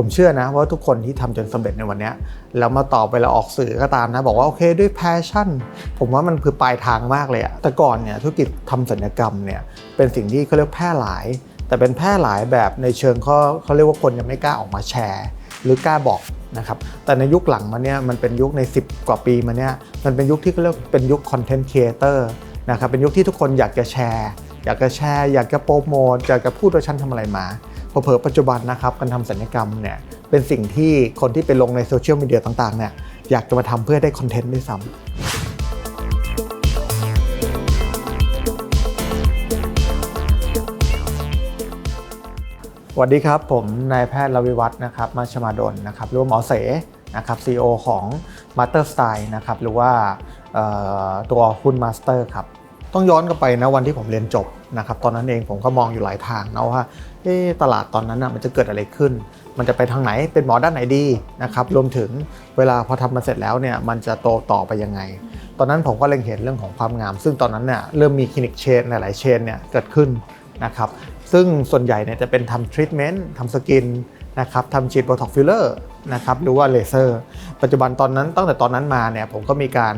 ผมเชื่อนะว่าทุกคนที่ทำจนสำเร็จในวันนี้แล้วมาต่อไปเราออกสื่อก็ตามนะบอกว่าโอเคด้วยแพชชั่น ผมว่ามันคือปลายทางมากเลยอะแต่ก่อนเนี่ยธุรกิจทำสัญญกรรมเนี่ยเป็นสิ่งที่เขาเรียกแพร่หลาย แต่เป็นแพร่หลายแบบในเชิงเขาเขาเรียกว่าคนยังไม่กล้าออกมาแชร์ หรือกล้าบอกนะครับแต่ในยุคหลังมาเนี่ยมันเป็นยุคใน 10 กว่าปีมาเนี่ยมันเป็นยุคที่เขาเรียกเป็นยุคคอนเทนต์ครีเอเตอร์นะครับเป็นยุคที่ทุกคนอยากจะแชร์ อยากจะแชร์ อยากจะโปรโมทอยากจะพูดว่าฉันทำอะไรมา เผลอปัจจุบันนะครับการทำสัญญกรรมเนี่ยเป็นสิ่งที่คนที่ไปลงในโซเชียลมีเดียต่างๆเนี่ยอยากจะมาทำเพื่อได้คอนเทนต์ด้วยซ้ำสวัสดีครับ ผมนายแพทย์รวิวัฒน์นะครับมาชมาดลนะครับหรือว่าหมอเสนะครับ CEO ของ Master Style นะครับหรือว่าตัวหุ้น Master ครับ ต้องย้อนกลับไปนะวันที่ผมเรียนจบนะครับตอนนั้นเองผมก็มองอยู่หลายทางนะว่าตลาดตอนนั้นนะมันจะเกิดอะไรขึ้น มันจะไปทางไหนเป็นหมอด้านไหนดีนะครับรวมถึงเวลาพอทำมาเสร็จแล้วเนี่ยมันจะโตต่อไปยังไง ตอนนั้นผมก็เล็งเห็นเรื่องของความงาม ซึ่งตอนนั้นเนี่ยเริ่มมีคลินิกเชนหลายเชนเนี่ยเกิดขึ้นนะครับซึ่งส่วนใหญ่เนี่ยจะเป็นทำทรีทเมนต์ทำสกินนะครับทำฉีดโบท็อกฟิลเลอร์ นะครับหรือว่าเลเซอร์ ปัจจุบันตอนนั้นตั้งแต่ตอนนั้นมาเนี่ยผมก็มีการ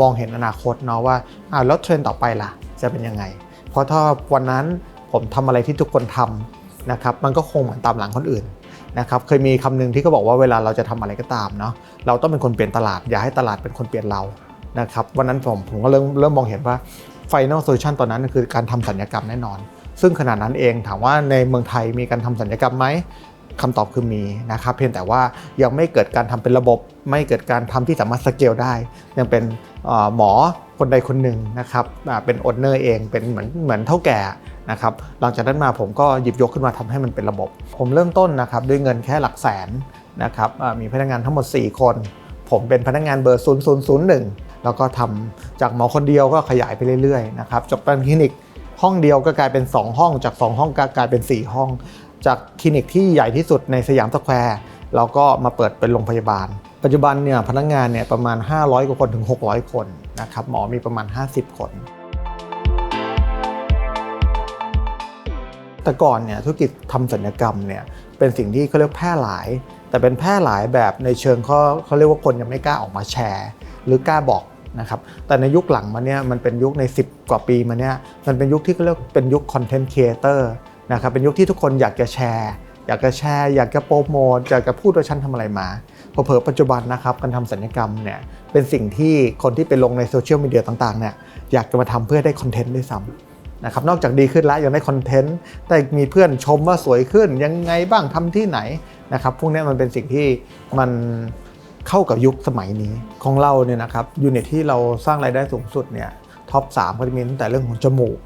มองเห็นอนาคตเนาะว่าอ้าวแล้วเทรนต่อไปล่ะจะเป็นยังไง เพราะถ้าวันนั้นผมทำอะไรที่ทุกคนทำนะครับมันก็คงเหมือนตามหลังคนอื่นนะครับเคยมีคำหนึงที่เขาบอกว่าเวลาเราจะทำอะไรก็ตามเนาะเราต้องเป็นคนเปลี่ยนตลาด อย่าให้ตลาดเป็นคนเปลี่ยนเรานะครับวันนั้นผมผมก็เริ่มเริ่มมองเห็นว่า Final Solution ตอนนั้นคือการทำสัญญกรรมแน่นอน ซึ่งขนาดนั้นเองถามว่าในเมืองไทยมีการทำสัญญกรรมไหม คำตอบคือมีนะครับเพียงแต่ว่ายังไม่เกิดการทำเป็นระบบ ไม่เกิดการทำที่สามารถสเกลได้ ยังเป็นหมอคนใดคนหนึ่งนะครับเป็นโอนเนอร์เองเป็นเหมือนเหมือนเท่าแก่นะครับหลังจากนั้นมาผมก็หยิบยกขึ้นมาทำให้มันเป็นระบบ ผมเริ่มต้นนะครับด้วยเงินแค่หลักแสนนะครับมีพนักงานทั้งหมด 4 คน ผมเป็นพนักงานเบอร์ 0001 แล้วก็ทำจากหมอคนเดียวก็ขยายไปเรื่อยๆนะครับจบเป็นคลินิกห้องเดียวก็กลายเป็น 2 ห้องจาก 2 ห้องก็กลายเป็น 4 ห้อง จากคลินิกที่ใหญ่ที่สุดในสยามสแควร์เราก็มาเปิดเป็นโรงพยาบาล ปัจจุบันเนี่ยพนักงานเนี่ยประมาณ 500 กว่าคนถึง 600 คนนะครับหมอมีประมาณ 50 คน แต่ก่อนเนี่ยธุรกิจทำสัญญกรรมเนี่ยเป็นสิ่งที่เขาเรียกแพร่หลาย แต่เป็นแพร่หลายแบบในเชิงเขาเขาเรียกว่าคนยังไม่กล้าออกมาแชร์ หรือกล้าบอกนะครับแต่ในยุคหลังมาเนี่ยมันเป็นยุคใน 10 กว่าปีมาเนี่ยมันเป็นยุคที่เขาเรียกเป็นยุคคอนเทนต์ครีเอเตอร์ นะครับเป็นยุคที่ทุกคนอยากจะแชร์ อยากจะแชร์ อยากจะโปรโมทอยากจะพูดว่าฉันทำอะไรมาเผอปัจจุบันนะครับการทำสัญญกรรมเนี่ยเป็นสิ่งที่คนที่ไปลงในโซเชียลมีเดียต่างๆเนี่ยอยากจะมาทำเพื่อได้คอนเทนต์ด้วยซ้ำนะครับนอกจากดีขึ้นแล้วยังได้คอนเทนต์ได้มีเพื่อนชมว่าสวยขึ้นยังไงบ้างทำที่ไหนนะครับพวกนี้มันเป็นสิ่งที่มันเข้ากับยุคสมัยนี้ของเราเนี่ยนะครับยูนิตที่เราสร้างรายได้สูงสุดเนี่ยท็อป3ก็จะมีตั้งแต่เรื่องของจมูก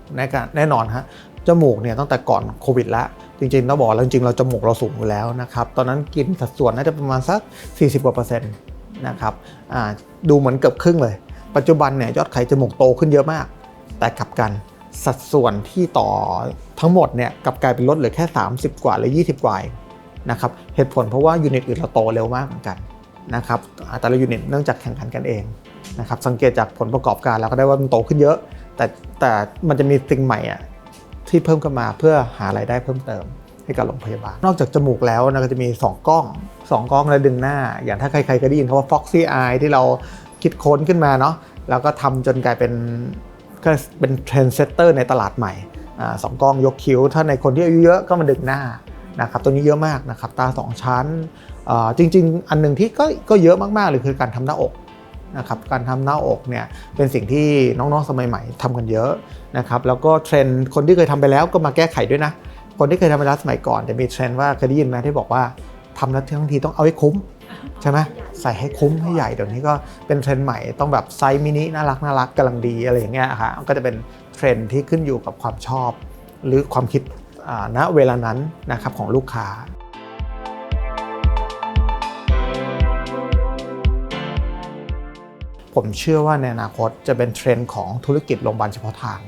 แน่นอนฮะ จมูกเนี่ยตั้งแต่ก่อนโควิดล้วจริงๆต้องบอกแล้วจริงๆเราจมูกเราสูงอยู่แล้วนะครับตอนนั้นกินสัดส่วนน่าจะประมาณสัก 40กว่าเปอร์เซ็นต์นะครับดูเหมือนเกือบครึ่งเลย ปัจจุบันเนี่ยยอดขายจมูกโตขึ้นเยอะมาก แต่กลับกันสัดส่วนที่ต่อทั้งหมดเนี่ยกลับกลายเป็นลดเหลือแค่ 30 กว่าหรือ 20 กว่านะครับเหตุผลเพราะว่ายูนิตอื่นเราโตเร็วมากเหมือนกันนะครับแต่ละยูนิตเนื่องจากแข่งขันกันเองนะครับสังเกตจากผลประกอบการเราก็ได้ว่ามันโตขึ้นเยอะ แต่แต่มันจะมีสิ่งใหม่อะ ที่เพิ่มขึ้นมาเพื่อหารายได้เพิ่มเติมให้กับโรงพยาบาล นอกจากจมูกแล้วนะก็จะมี 2 กล้อง 2 กล้องแล้วดึงหน้า อย่างถ้าใครๆเคยได้ยินคำว่า Foxy Eye ที่เราคิดค้นขึ้นมาเนาะแล้วก็ทำจนกลายเป็นก็เป็นเทรนเซตเตอร์ในตลาดใหม่สองกล้องยกคิ้ว ถ้าในคนที่อายุเยอะก็มาดึงหน้านะครับตัวนี้เยอะมากนะครับตา 2 ชั้นจริง ๆ อันหนึ่งที่ก็ก็เยอะมากๆเลยคือการทำหน้าอก นะครับการทำหน้าอกเนี่ยเป็นสิ่งที่น้องๆสมัยใหม่ทำกันเยอะนะครับแล้วก็เทรนด์คนที่เคยทำไปแล้วก็มาแก้ไขด้วยนะ คนที่เคยทำไปแล้วสมัยก่อนจะมีเทรนด์ว่าเคยได้ยินไหมที่บอกว่าทำแล้วทั้งทีต้องเอาให้คุ้มใช่ไหมใส่ให้คุ้มให้ใหญ่เดี๋ยวนี้ก็เป็นเทรนด์ใหม่ต้องแบบไซส์มินิน่ารักน่ารักกำลังดีอะไรอย่างเงี้ยค่ะก็จะเป็นเทรนด์ที่ขึ้นอยู่กับความชอบ หรือความคิดณเวลานั้นนะครับของลูกค้า ผมเชื่อว่าในอนาคตจะเป็นเทรนด์ของธุรกิจโรงพยาบาลเฉพาะทาง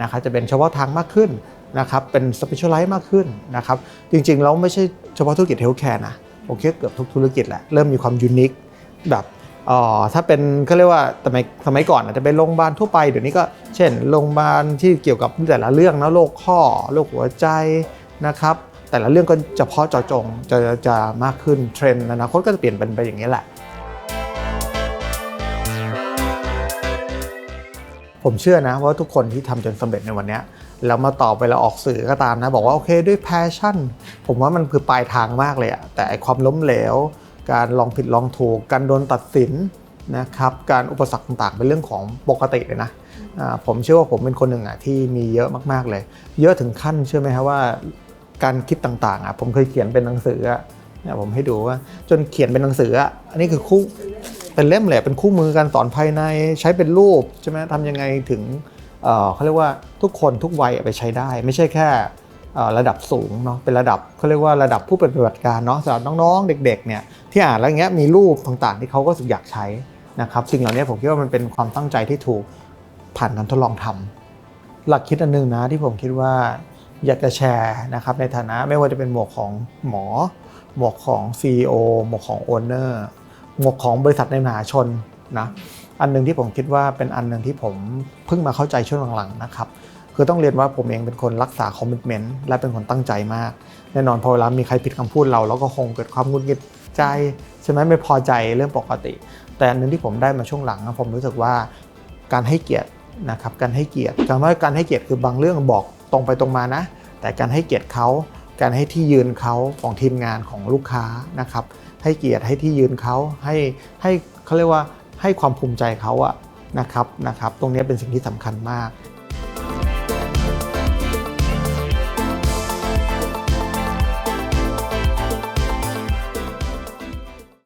นะครับจะเป็นเฉพาะทางมากขึ้นนะครับเป็นสเปเชียลไลซ์มากขึ้นนะครับจริงๆแล้วไม่ใช่เฉพาะธุรกิจเฮลท์แคร์นะผมคิดว่าเกือบทุกธุรกิจแหละเริ่มมีความยูนิคแบบเอ่อถ้าเป็นเขาเรียกว่าสมัยสมัยก่อนอาจจะเป็นโรงพยาบาลทั่วไปเดี๋ยวนี้ก็เช่นโรงพยาบาลที่เกี่ยวกับแต่ละเรื่องนะโรคข้อโรคหัวใจนะครับแต่ละเรื่องก็เฉพาะเจาะจงจะจะมากขึ้นเทรนด์อนาคตก็จะเปลี่ยนเป็นไปอย่างนี้แหละ ผมเชื่อนะว่าทุกคนที่ทำจนสำเร็จในวันนี้แล้วมาตอไปแล้วออกสื่อก็ตามนะ บอกว่าโอเคด้วยแพชชั่น ผมว่ามันคือปลายทางมากเลยอะแต่ความล้มเหลว การลองผิดลองถูก การโดนตัดสินนะครับการอุปสรรคต่างๆ เป็นเรื่องของปกติเลยนะผมเชื่อว่าผมเป็นคนหนึ่งอะที่มีเยอะมากๆเลย เยอะถึงขั้นเชื่อไหมครับว่า การคิดต่างๆอะผมเคยเขียนเป็นหนังสืออะเนี่ยผมให้ดูว่าจนเขียนเป็นหนังสืออะอันนี้คือคู่ เป็นเล่มเลยเป็นคู่มือการสอนภายในใช้เป็นรูปใช่ไหมทำยังไงถึงเเขาเรียกว่าทุกคนทุกวัยไปใช้ได้ ไม่ใช่แค่ระดับสูงเนาะเป็นระดับเขาเรียกว่าระดับผู้ปฏิบัติการเนาะสำหรับน้องๆ เด็กๆเนี่ยที่อ่านแล้วเงี้ยมีรูปต่างๆ ที่เขาก็สึกอยากใช้นะครับสิ่งเหล่านี้ผมคิดว่ามันเป็นความตั้งใจที่ถูกผ่านการทดลองทำหลักคิดอันหนึงนะที่ผมคิดว่าอยากจะแชร์นะครับในฐานะไม่ว่าจะเป็นหมวกของหมอ หมวกของ CEO หมวกของ Owner หมวก ของบริษัทในมหาชนนะอันหนึ่งที่ผมคิดว่าเป็นอันหนึ่งที่ผมเพิ่งมาเข้าใจช่วงหลังๆนะครับคือต้องเรียนว่าผมเองเป็นคนรักษาคอมมิชเมนต์และเป็นคนตั้งใจมาก แน่นอนพอเวลามีใครผิดคำพูดเราเราก็คงเกิดความงุดหงิดใจใช่ไหมไม่พอใจเรื่องปกติ แต่อันหนึงที่ผมได้มาช่วงหลังนะผมรู้สึกว่าการให้เกียรตินะครับการให้เกียรติคำว่าการให้เกียรติคือบางเรื่องบอกตรงไปตรงมานะ แต่การให้เกียรติเขาการให้ที่ยืนเขาของทีมงานของลูกค้านะครับ ให้เกียรติให้ที่ยืนเขาให้ให้เขาเรียกว่าให้ความภูมิใจเขาอะนะครับนะครับ ตรงนี้เป็นสิ่งที่สำคัญมาก